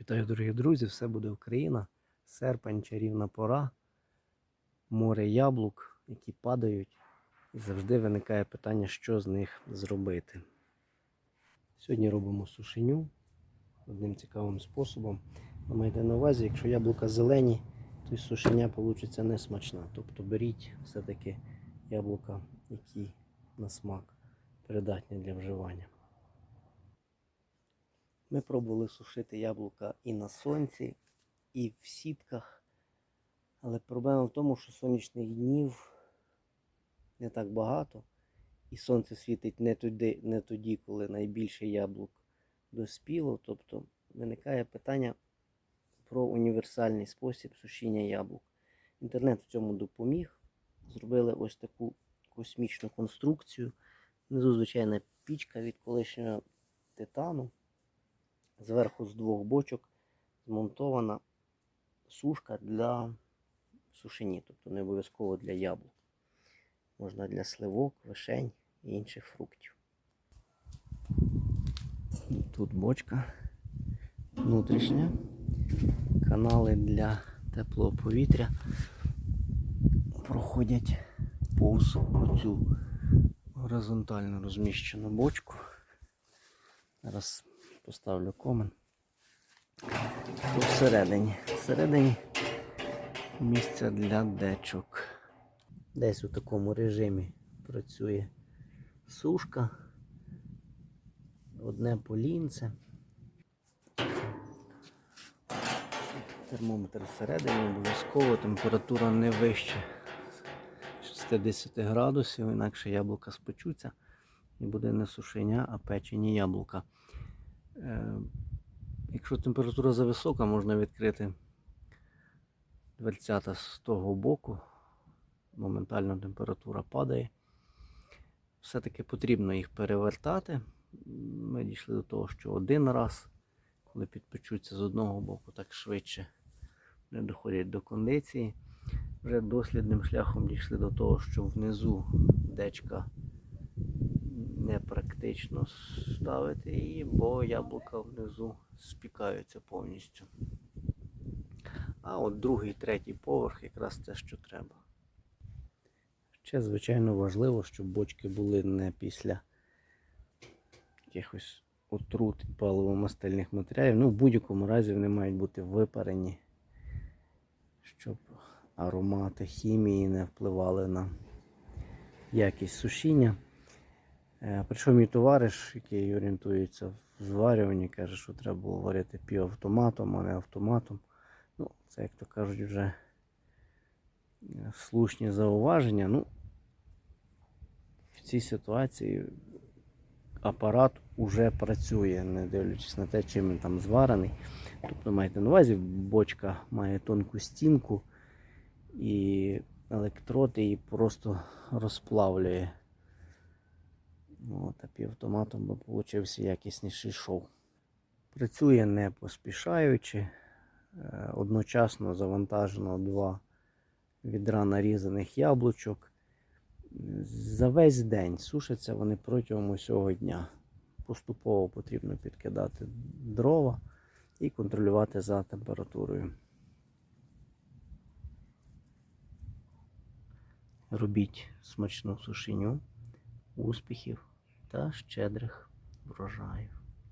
Вітаю, дорогі друзі! Все буде Україна. Серпень, чарівна пора, море яблук, які падають. І завжди виникає питання, що з них зробити. Сьогодні робимо сушеню одним цікавим способом. Ви маєте на увазі, якщо яблука зелені, то сушеня вийде не смачна. Тобто беріть все-таки яблука, які на смак придатні для вживання. Ми пробували сушити яблука і на сонці, і в сітках. Але проблема в тому, що сонячних днів не так багато. І сонце світить не тоді, не тоді коли найбільше яблук доспіло. Тобто виникає питання про універсальний спосіб сушіння яблук. Інтернет в цьому допоміг. Зробили ось таку космічну конструкцію. Внизу звичайна пічка від колишнього титану. Зверху з двох бочок змонтована сушка для сушені, тобто не обов'язково для яблук. Можна для сливок, вишень і інших фруктів. Тут бочка внутрішня, канали для теплого повітря проходять повз оцю горизонтально розміщену бочку. Зараз поставлю комен. Всередині. Всередині місце для дечок. Десь у такому режимі працює сушка. Одне полінце. Термометр всередині обов'язково температура не вища 60 градусів, інакше яблука спечуться і буде не сушеня, а печені яблука. Е, Якщо температура зависока, можна відкрити дверцята з того боку. Моментально температура падає. Все-таки потрібно їх перевертати. Ми дійшли до того, що один раз, коли підпечуться з одного боку, так швидше не доходять до кондиції. Вже дослідним шляхом дійшли до того, що внизу дечка непрактично ставити її, бо яблука внизу спікаються повністю. А от другий, третій поверх якраз те, що треба. Ще, звичайно, важливо, щоб бочки були не після якихось отрут і паливо-мастильних матеріалів. Ну, в будь-якому разі вони мають бути випарені, щоб аромати хімії не впливали на якість сушіння. Е, Прийшов мій товариш, який орієнтується в зварюванні, каже, що треба було варити півавтоматом, а не автоматом. Ну, це, як то кажуть, вже е, слушні зауваження. Ну, в цій ситуації апарат уже працює, не дивлячись на те, чим він там зварений. Тобто маєте на увазі, бочка має тонку стінку і електрод її просто розплавлює. От, а півавтоматом би получився якісніший шов. Працює не поспішаючи. Е, Одночасно завантажено два відра нарізаних яблучок. За весь день сушаться вони протягом усього дня. Поступово потрібно підкидати дрова і контролювати за температурою. Робіть смачну сушеню, успіхів та щедрих врожаїв.